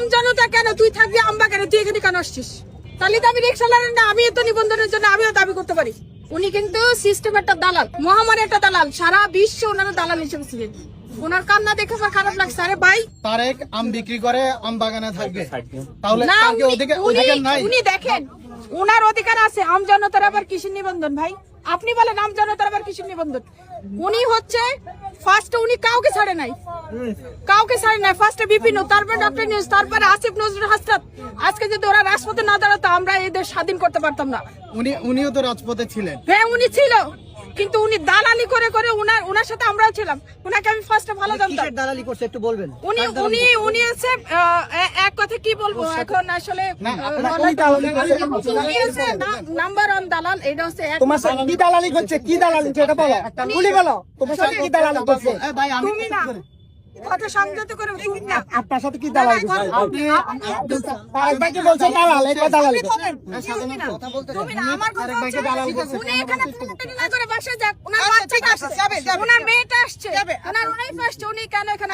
আমজনতা কেন? তুই থাকবি আম্বা কেন তুই এখানে কেন আসছিস? তাহলে তো আমি রিক্সা না আমি তো নিবন্ধনের জন্য আমিও দাবি করতে পারি। উনি কিন্তু সিস্টেম একটা দালাল মহামারী একটা দালাল সারা বিশ্ব ওনারা দালাল হিসেবে ছিলেন। ওনার কান্না দেখে আমার খারাপ লাগছে। আরে ভাই তারেক আম বিক্রি করে আম বাগানে থাকবে। তাহলে উনি- নাই? দেখেন উনার অধিকার আছে। আমজনতার আবার কৃষি নিবন্ধন ভাই? আপনি বলে নাম জানো তার আবার কিছু নিবন্ধন? উনি হচ্ছে ফার্স্টে উনি কাউকে ছাড়ে নাই। কাউকে ছাড়ে নাই ফার্স্টে বিপিন তারপর ডক্টর নিউজ তারপর আসিফ নজরুল হাসনাত। আজকে যদি ওরা রাজপথে না দাঁড়াতো আমরা এদের স্বাধীন করতে পারতাম না। উনি উনিও তো রাজপথে ছিলেন। হ্যাঁ উনি ছিল। কিন্তু উনি দালালি করে করে উনার উনার সাথে আমরাও ছিলাম। উনাকে আমি ফার্স্টে ভালো জানতাম। কিসের দালালি করছে একটু বলবেন? উনি উনি উনি হচ্ছে আহ, এক কথা কি বলব? এখন আসলে না, আহ, আপনারা অনেক- কোন দালালি করছেন? উনি হচ্ছে নাম্বার ওয়ান দালাল এটা হচ্ছে এক তোমার সাথে কি দালালি করছে? কি দালালি করছে? এটা বলো। বলি। বলো তোমার সাথে কি দালালি করছে? এ ভাই আমি তুমি না। কথা সংযত করে না। আপনার সাথে কি দালালি আপনি তারেক ভাইকে বলছে দালাল? এটা দালালি আপনি বলেন, তুমি না, আমার কথা হচ্ছে, উনি এখানে ফোনটা না করে বাসায় যাক, ওনার বাচ্চাটা আসছে, ওনার মেয়েটা আসছে, ওনার ওয়াইফ আসছে, উনি কেন এখানে